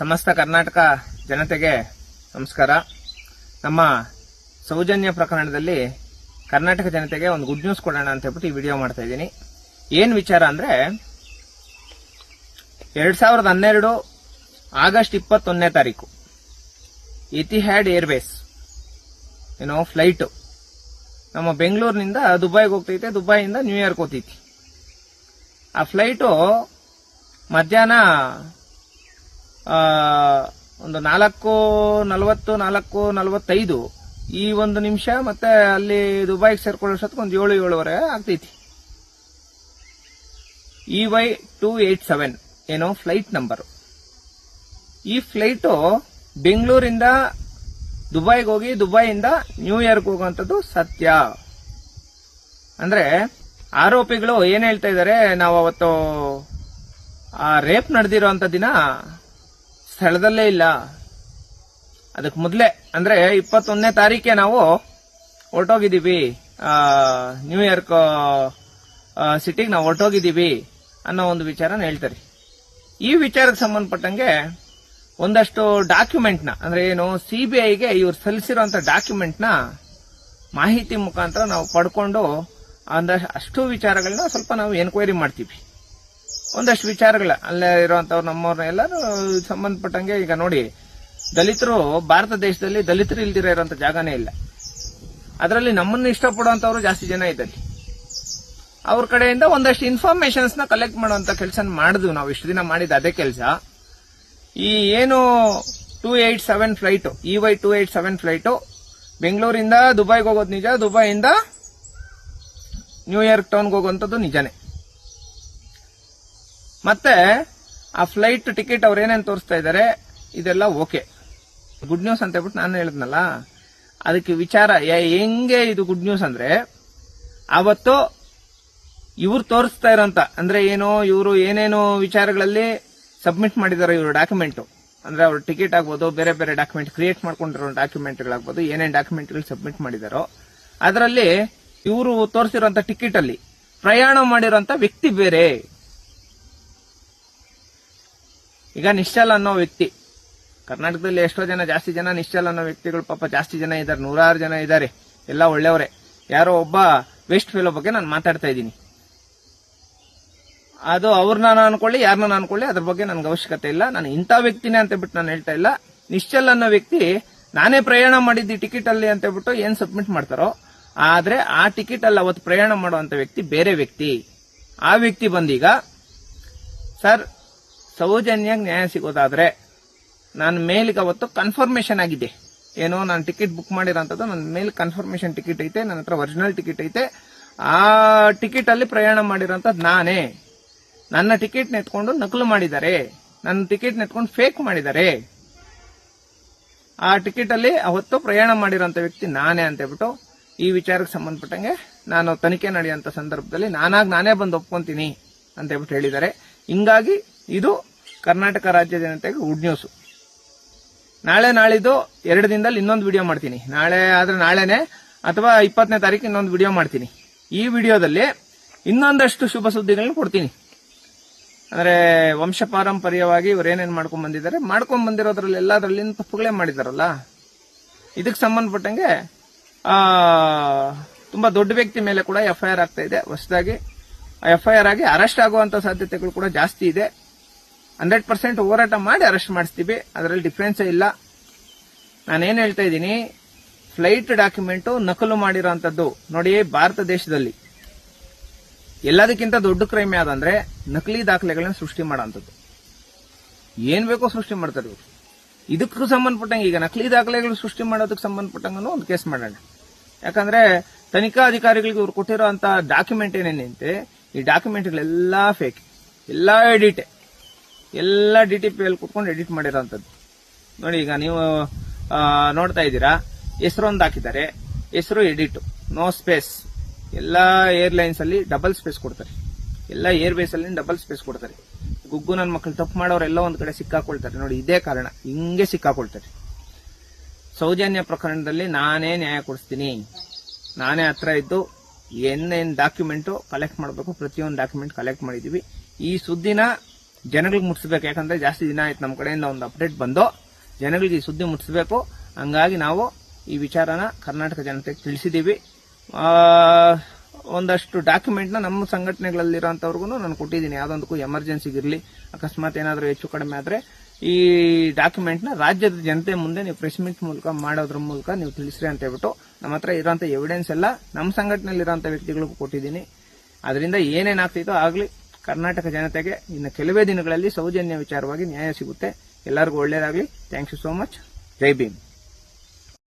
ಸಮಸ್ತ ಕರ್ನಾಟಕ ಜನತೆಗೆ ನಮಸ್ಕಾರ. ನಮ್ಮ ಸೌಜನ್ಯ ಪ್ರಕರಣದಲ್ಲಿ ಕರ್ನಾಟಕ ಜನತೆಗೆ ಒಂದು ಗುಡ್ ನ್ಯೂಸ್ ಕೊಡೋಣ ಅಂತ ಹೇಳ್ಬಿಟ್ಟು ಈ ವಿಡಿಯೋ ಮಾಡ್ತಾ ಇದ್ದೀನಿ. ಏನು ವಿಚಾರ ಅಂದರೆ, ಎರಡು ಸಾವಿರದ ಹನ್ನೆರಡು ಆಗಸ್ಟ್ ಇಪ್ಪತ್ತೊಂದನೇ ತಾರೀಕು ಇತಿಹ್ಯಾಡ್ ಏರ್ವೇಸ್ ಏನೋ ಫ್ಲೈಟು ನಮ್ಮ ಬೆಂಗಳೂರಿನಿಂದ ದುಬೈಗೆ ಹೋಗ್ತೈತೆ, ದುಬೈಯಿಂದ ನ್ಯೂಯಾರ್ಕ್ ಹೋಗ್ತೈತಿ. ಆ ಫ್ಲೈಟು ಮಧ್ಯಾಹ್ನ ಒಂದು ನಾಲ್ಕು, ನಲವತ್ತು, ನಾಲ್ಕು, ನಲವತ್ತೈದು ಈ ಒಂದು ನಿಮಿಷ ಮತ್ತೆ ಅಲ್ಲಿ ದುಬೈಗೆ ಸೇರ್ಕೊಳ್ಳೋಷ್ಟೊತ್ತಿಗೆ ಒಂದು ಏಳು, ಏಳುವರೆ ಆಗ್ತೈತಿ. E Y two eight seven ಏನೋ ಫ್ಲೈಟ್ ನಂಬರ್ ಈ ಫ್ಲೈಟು ಬೆಂಗಳೂರಿಂದ ದುಬೈಗೆ ಹೋಗಿ, ದುಬೈಯಿಂದ ನ್ಯೂಯಾರ್ಕ್ ಹೋಗುವಂಥದ್ದು ಸತ್ಯ. ಅಂದ್ರೆ ಆರೋಪಿಗಳು ಏನ್ ಹೇಳ್ತಾ ಇದ್ದಾರೆ, ನಾವು ಅವತ್ತು ಆ ರೇಪ್ ನಡೆದಿರುವಂತ ದಿನ ಸ್ಥಳದಲ್ಲೇ ಇಲ್ಲ. ಅದಕ್ಕೆ ಮೊದಲೇ, ಅಂದ್ರೆ ಇಪ್ಪತ್ತೊಂದನೇ ತಾರೀಕೆ ನಾವು ಹೊರಟೋಗಿದ್ದೀವಿ. ನ್ಯೂಯಾರ್ಕ್ ಸಿಟಿಗೆ ನಾವು ಹೊರಟೋಗಿದ್ದೀವಿ ಅನ್ನೋ ಒಂದು ವಿಚಾರನ ಹೇಳ್ತಾರೆ. ಈ ವಿಚಾರಕ್ಕೆ ಸಂಬಂಧಪಟ್ಟಂಗೆ ಒಂದಷ್ಟು ಡಾಕ್ಯುಮೆಂಟ್ನ ಅಂದ್ರೆ ಏನು ಸಿಬಿಐಗೆ ಇವ್ರು ಸಲ್ಲಿಸಿರುವಂತ ಡಾಕ್ಯುಮೆಂಟ್ನ ಮಾಹಿತಿ ಮುಖಾಂತರ ನಾವು ಪಡ್ಕೊಂಡು ಅಂದ ಅಷ್ಟು ವಿಚಾರಗಳನ್ನ ಸ್ವಲ್ಪ ನಾವು ಎನ್ಕ್ವೈರಿ ಮಾಡ್ತೀವಿ. ಒಂದಷ್ಟು ವಿಚಾರಗಳ, ಅಲ್ಲೇ ಇರುವಂತವ್ರು ನಮ್ಮವ್ರನ್ನ ಎಲ್ಲರೂ ಸಂಬಂಧಪಟ್ಟಂಗೆ ಈಗ ನೋಡಿ, ದಲಿತರು ಭಾರತ ದೇಶದಲ್ಲಿ ದಲಿತರು ಇಲ್ದಿರೋ ಇರುವಂತ ಜಾಗನೇ ಇಲ್ಲ. ಅದರಲ್ಲಿ ನಮ್ಮನ್ನು ಇಷ್ಟಪಡುವಂತವ್ರು ಜಾಸ್ತಿ ಜನ ಇದ್ದಾರೆ ಅವ್ರ ಕಡೆಯಿಂದ ಒಂದಷ್ಟು ಇನ್ಫಾರ್ಮೇಶನ್ಸ್ನ ಕಲೆಕ್ಟ್ ಮಾಡುವಂತ ಕೆಲಸ ಮಾಡಿದ್ವಿ ನಾವು. ಇಷ್ಟು ದಿನ ಮಾಡಿದ ಅದೇ ಕೆಲಸ. ಈ ಏನು two eight seven flight E Y two eight seven flight ಬೆಂಗಳೂರಿಂದ ದುಬೈಗೆ ಹೋಗೋದು ನಿಜ, ದುಬೈಯಿಂದ ನ್ಯೂಯಾರ್ಕ್ ಟೌನ್ಗೆ ಹೋಗುವಂಥದ್ದು ನಿಜನೇ. ಮತ್ತೆ ಆ ಫ್ಲೈಟ್ ಟಿಕೆಟ್ ಅವ್ರು ಏನೇನು ತೋರಿಸ್ತಾ ಇದ್ದಾರೆ ಇದೆಲ್ಲ ಓಕೆ ಗುಡ್ ನ್ಯೂಸ್ ಅಂತ ಹೇಳ್ಬಿಟ್ಟು ನಾನು ಹೇಳಿದ್ನಲ್ಲ, ಅದಕ್ಕೆ ವಿಚಾರ ಹೆಂಗೆ ಇದು ಗುಡ್ ನ್ಯೂಸ್ ಅಂದ್ರೆ ಅವತ್ತು ಇವ್ರು ತೋರಿಸ್ತಾ ಇರೋಂತ, ಅಂದ್ರೆ ಏನು ಇವರು ಏನೇನು ವಿಚಾರಗಳಲ್ಲಿ ಸಬ್ಮಿಟ್ ಮಾಡಿದಾರೆ ಇವರು ಡಾಕ್ಯುಮೆಂಟ್ ಅಂದ್ರೆ ಅವ್ರ ಟಿಕೆಟ್ ಆಗ್ಬೋದು, ಬೇರೆ ಬೇರೆ ಡಾಕ್ಯುಮೆಂಟ್ ಕ್ರಿಯೇಟ್ ಮಾಡ್ಕೊಂಡಿರೋ ಡಾಕ್ಯುಮೆಂಟ್ಗಳಾಗ್ಬೋದು ಏನೇನು ಡಾಕ್ಯುಮೆಂಟ್ಗಳು ಸಬ್ಮಿಟ್ ಮಾಡಿದಾರೋ, ಅದರಲ್ಲಿ ಇವರು ತೋರಿಸಿರುವಂತ ಟಿಕೆಟ್ ಅಲ್ಲಿ ಪ್ರಯಾಣ ಮಾಡಿರೋಂಥ ವ್ಯಕ್ತಿ ಬೇರೆ. ಈಗ ನಿಶ್ಚಲ್ ಅನ್ನೋ ವ್ಯಕ್ತಿ. ಕರ್ನಾಟಕದಲ್ಲಿ ಎಷ್ಟೋ ಜನ, ಜಾಸ್ತಿ ಜನ ನಿಶ್ಚಲ್ ಅನ್ನೋ ವ್ಯಕ್ತಿಗಳು ಪಾಪ ಜಾಸ್ತಿ ಜನ ಇದ್ದಾರೆ, ನೂರಾರು ಜನ ಇದ್ದಾರೆ. ಎಲ್ಲ ಒಳ್ಳೆಯವರೇ. ಯಾರೋ ಒಬ್ಬ ವೆಸ್ಟ್ ಫೆಲೋ ಬಗ್ಗೆ ನಾನು ಮಾತಾಡ್ತಾ ಇದ್ದೀನಿ. ಅದು ಅವ್ರನ್ನ ನಾನು ಅನ್ಕೊಳ್ಳಿ, ಯಾರನ್ನ ನಾನು ಅನ್ಕೊಳ್ಳಿ, ಅದ್ರ ಬಗ್ಗೆ ನನ್ಗೆ ಅವಶ್ಯಕತೆ ಇಲ್ಲ. ನಾನು ಇಂಥ ವ್ಯಕ್ತಿನೇ ಅಂತ ಬಿಟ್ಟು ನಾನು ಹೇಳ್ತಾ ಇಲ್ಲ. ನಿಶ್ಚಲ್ ಅನ್ನೋ ವ್ಯಕ್ತಿ ನಾನೇ ಪ್ರಯಾಣ ಮಾಡಿದ್ದು ಟಿಕೆಟ್ ಅಲ್ಲಿ ಅಂತ ಹೇಳ್ಬಿಟ್ಟು ಏನ್ ಸಬ್ಮಿಟ್ ಮಾಡ್ತಾರೋ, ಆದ್ರೆ ಆ ಟಿಕೆಟ್ ಅಲ್ಲಿ ಅವತ್ತು ಪ್ರಯಾಣ ಮಾಡುವಂತ ವ್ಯಕ್ತಿ ಬೇರೆ ವ್ಯಕ್ತಿ. ಆ ವ್ಯಕ್ತಿ ಬಂದೀಗ, ಸರ್ ಸೌಜನ್ಯ ನ್ಯಾಯ ಸಿಗೋದಾದ್ರೆ ನಾನು ಮೇಲಿಗೆ ಅವತ್ತು ಕನ್ಫರ್ಮೇಶನ್ ಆಗಿದೆ. ಏನೋ ನಾನು ಟಿಕೆಟ್ ಬುಕ್ ಮಾಡಿರೋಂಥದ್ದು, ನನ್ನ ಮೇಲೆ ಕನ್ಫರ್ಮೇಶನ್ ಟಿಕೆಟ್ ಐತೆ, ನನ್ನ ಹತ್ರ ಒರಿಜಿನಲ್ ಟಿಕೆಟ್ ಐತೆ. ಆ ಟಿಕೆಟ್ ಅಲ್ಲಿ ಪ್ರಯಾಣ ಮಾಡಿರೋಂಥದ್ದು ನಾನೇ. ನನ್ನ ಟಿಕೆಟ್ ನೆತ್ಕೊಂಡು ನಕಲು ಮಾಡಿದ್ದಾರೆ. ನನ್ನ ಟಿಕೆಟ್ ನೆತ್ಕೊಂಡು ಫೇಕ್ ಮಾಡಿದ್ದಾರೆ. ಆ ಟಿಕೆಟ್ ಅಲ್ಲಿ ಅವತ್ತು ಪ್ರಯಾಣ ಮಾಡಿರೋಂಥ ವ್ಯಕ್ತಿ ನಾನೇ ಅಂತ ಹೇಳ್ಬಿಟ್ಟು ಈ ವಿಚಾರಕ್ಕೆ ಸಂಬಂಧಪಟ್ಟಂಗೆ ನಾನು ತನಿಖೆ ನಡೆಯುವಂತ ಸಂದರ್ಭದಲ್ಲಿ ನಾನಾಗಿ ನಾನೇ ಬಂದು ಒಪ್ಕೊಂತೀನಿ ಅಂತ ಹೇಳ್ಬಿಟ್ಟು ಹೇಳಿದ್ದಾರೆ. ಹಿಂಗಾಗಿ ಇದು ಕರ್ನಾಟಕ ರಾಜ್ಯ ಜನತೆಗೆ ಗುಡ್ ನ್ಯೂಸ್ ನಾಳೆ ನಾಳಿದ್ದು ಎರಡು ದಿನದಲ್ಲಿ ಇನ್ನೊಂದು ವಿಡಿಯೋ ಮಾಡ್ತೀನಿ. ನಾಳೆ ಆದ್ರೆ ನಾಳೆನೆ ಅಥವಾ ಇಪ್ಪತ್ತನೇ ತಾರೀಕು ಇನ್ನೊಂದು ವಿಡಿಯೋ ಮಾಡ್ತೀನಿ. ಈ ವಿಡಿಯೋದಲ್ಲಿ ಇನ್ನೊಂದಷ್ಟು ಶುಭ ಸುದ್ದಿಗಳನ್ನ ಕೊಡ್ತೀನಿ. ಅಂದ್ರೆ ವಂಶ ಪಾರಂಪರ್ಯವಾಗಿ ಇವರೇನೇನು ಮಾಡ್ಕೊಂಡ್ ಬಂದಿದ್ದಾರೆ? ಮಾಡ್ಕೊಂಡ್ ಬಂದಿರೋದ್ರಲ್ಲಿ ಎಲ್ಲದರಲ್ಲಿ ತಪ್ಪುಗಳೇ ಮಾಡಿದಾರಲ್ಲ? ಇದಕ್ಕೆ ಸಂಬಂಧಪಟ್ಟಂಗೆ ತುಂಬಾ ದೊಡ್ಡ ವ್ಯಕ್ತಿ ಮೇಲೆ ಕೂಡ ಎಫ್ ಐ ಆರ್ ಆಗ್ತಾ ಇದೆ. ಹೊಸದಾಗಿ ಎಫ್ ಐ ಆರ್ ಆಗಿ ಅರೆಸ್ಟ್ ಆಗುವಂತ ಸಾಧ್ಯತೆಗಳು ಕೂಡ ಜಾಸ್ತಿ ಇದೆ. ಹಂಡ್ರೆಡ್ ಪರ್ಸೆಂಟ್ ಹೋರಾಟ ಮಾಡಿ ಅರೆಸ್ಟ್ ಮಾಡಿಸ್ತೀವಿ. ಅದರಲ್ಲಿ ಡಿಫ್ರೆನ್ಸೇ ಇಲ್ಲ. ನಾನೇನು ಹೇಳ್ತಾ ಇದ್ದೀನಿ, ಫ್ಲೈಟ್ ಡಾಕ್ಯುಮೆಂಟ್ ನಕಲು ಮಾಡಿರೋಂಥದ್ದು ನೋಡಿ ಭಾರತ ದೇಶದಲ್ಲಿ. ಎಲ್ಲದಕ್ಕಿಂತ ದೊಡ್ಡ ಕ್ರೈಮ್ ಯಾವ್ದಂದ್ರೆ ನಕಲಿ ದಾಖಲೆಗಳನ್ನ ಸೃಷ್ಟಿ ಮಾಡೋಂಥದ್ದು. ಏನ್ ಬೇಕೋ ಸೃಷ್ಟಿ ಮಾಡ್ತಾರೆ ಇವರು. ಇದಕ್ಕೂ ಸಂಬಂಧಪಟ್ಟಂಗೆ ಈಗ ನಕಲಿ ದಾಖಲೆಗಳು ಸೃಷ್ಟಿ ಮಾಡೋದಕ್ಕೆ ಸಂಬಂಧಪಟ್ಟಂಗೂ ಒಂದು ಕೇಸ್ ಮಾಡೋಣ. ಯಾಕಂದ್ರೆ ತನಿಖಾ ಅಧಿಕಾರಿಗಳಿಗೆ ಇವ್ರು ಕೊಟ್ಟಿರೋಂತ ಡಾಕ್ಯುಮೆಂಟ್ ಏನೇನಂತೆ, ಈ ಡಾಕ್ಯುಮೆಂಟ್ಗಳೆಲ್ಲ ಫೇಕ್ ಎಲ್ಲ ಎಡಿಟ್ ಎಲ್ಲ ಡಿ ಟಿ ಪಿ ಅಲ್ಲಿ ಕುತ್ಕೊಂಡು ಎಡಿಟ್ ಮಾಡಿರೋಂಥದ್ದು. ನೋಡಿ ಈಗ ನೀವು ನೋಡ್ತಾ ಇದ್ದೀರಾ? ಹೆಸರು ಒಂದು ಹಾಕಿದ್ದಾರೆ. ಹೆಸರು ಎಡಿಟ್ ನೋ ಸ್ಪೇಸ್ ಎಲ್ಲ ಏರ್ಲೈನ್ಸ್ ಅಲ್ಲಿ ಡಬಲ್ ಸ್ಪೇಸ್ ಕೊಡ್ತಾರೆ. ಎಲ್ಲ ಏರ್ ಬೇಸ್ ಅಲ್ಲಿ ಡಬಲ್ ಸ್ಪೇಸ್ ಕೊಡ್ತಾರೆ. ಗುಗ್ಗು ನನ್ನ ಮಕ್ಕಳು ತಪ್ಪು ಮಾಡೋರೆಲ್ಲ ಒಂದು ಕಡೆ ಸಿಕ್ಕಾಕೊಳ್ತಾರೆ. ನೋಡಿ ಇದೇ ಕಾರಣ. ಹಿಂಗೆ ಸಿಕ್ಕಾಕೊಳ್ತಾರೆ. ಸೌಜನ್ಯ ಪ್ರಕರಣದಲ್ಲಿ ನಾನೇ ನ್ಯಾಯ ಕೊಡಿಸ್ತೀನಿ. ನಾನೇ ಹತ್ರ ಇದ್ದು ಏನೇನು ಡಾಕ್ಯುಮೆಂಟು ಕಲೆಕ್ಟ್ ಮಾಡಬೇಕು, ಪ್ರತಿಯೊಂದು ಡಾಕ್ಯುಮೆಂಟ್ ಕಲೆಕ್ಟ್ ಮಾಡಿದೀವಿ. ಈ ಸುದ್ದಿನ ಜನಗಳಿಗೆ ಮುಟ್ಟಿಸ್ಬೇಕು. ಯಾಕಂದ್ರೆ ಜಾಸ್ತಿ ದಿನ ಆಯ್ತು ನಮ್ಮ ಕಡೆಯಿಂದ ಒಂದು ಅಪ್ಡೇಟ್ ಬಂದು ಜನಗಳಿಗೆ ಈ ಸುದ್ದಿ ಮುಟ್ಟಿಸ್ಬೇಕು. ಹಂಗಾಗಿ ನಾವು ಈ ವಿಚಾರನ ಕರ್ನಾಟಕ ಜನತೆಗೆ ತಿಳಿಸಿದ್ದೀವಿ. ಒಂದಷ್ಟು ಡಾಕ್ಯುಮೆಂಟ್ನ ನಮ್ಮ ಸಂಘಟನೆಗಳಲ್ಲಿರೋಂಥವ್ರಿಗೂ ನಾನು ಕೊಟ್ಟಿದ್ದೀನಿ. ಯಾವುದೊಂದಕ್ಕೂ ಎಮರ್ಜೆನ್ಸಿಗಿರಲಿ ಅಕಸ್ಮಾತ್ ಏನಾದರೂ ಹೆಚ್ಚು ಕಡಿಮೆ ಆದರೆ ಈ ಡಾಕ್ಯುಮೆಂಟ್ನ ರಾಜ್ಯದ ಜನತೆ ಮುಂದೆ ನೀವು ಪ್ರೆಸ್ ಮೀಟ್ ಮೂಲಕ ಮಾಡೋದ್ರ ಮೂಲಕ ನೀವು ತಿಳಿಸ್ರಿ ಅಂತ ಹೇಳ್ಬಿಟ್ಟು ನಮ್ಮ ಹತ್ರ ಇರೋಂಥ ಎವಿಡೆನ್ಸ್ ಎಲ್ಲ ನಮ್ಮ ಸಂಘಟನೆಯಲ್ಲಿರೋಂಥ ವ್ಯಕ್ತಿಗಳಿಗೂ ಕೊಟ್ಟಿದ್ದೀನಿ. ಅದರಿಂದ ಏನೇನಾಗ್ತಿತ್ತೋ ಆಗಲಿ ಕರ್ನಾಟಕ ಜನತೆಗೆ ಇನ್ನು ಕೆಲವೇ ದಿನಗಳಲ್ಲಿ ಸೌಜನ್ಯ ವಿಚಾರವಾಗಿ ನ್ಯಾಯ ಸಿಗುತ್ತೆ. ಎಲ್ಲರಿಗೂ ಒಳ್ಳೆಯದಾಗಲಿ thank you so much Jai Bhim.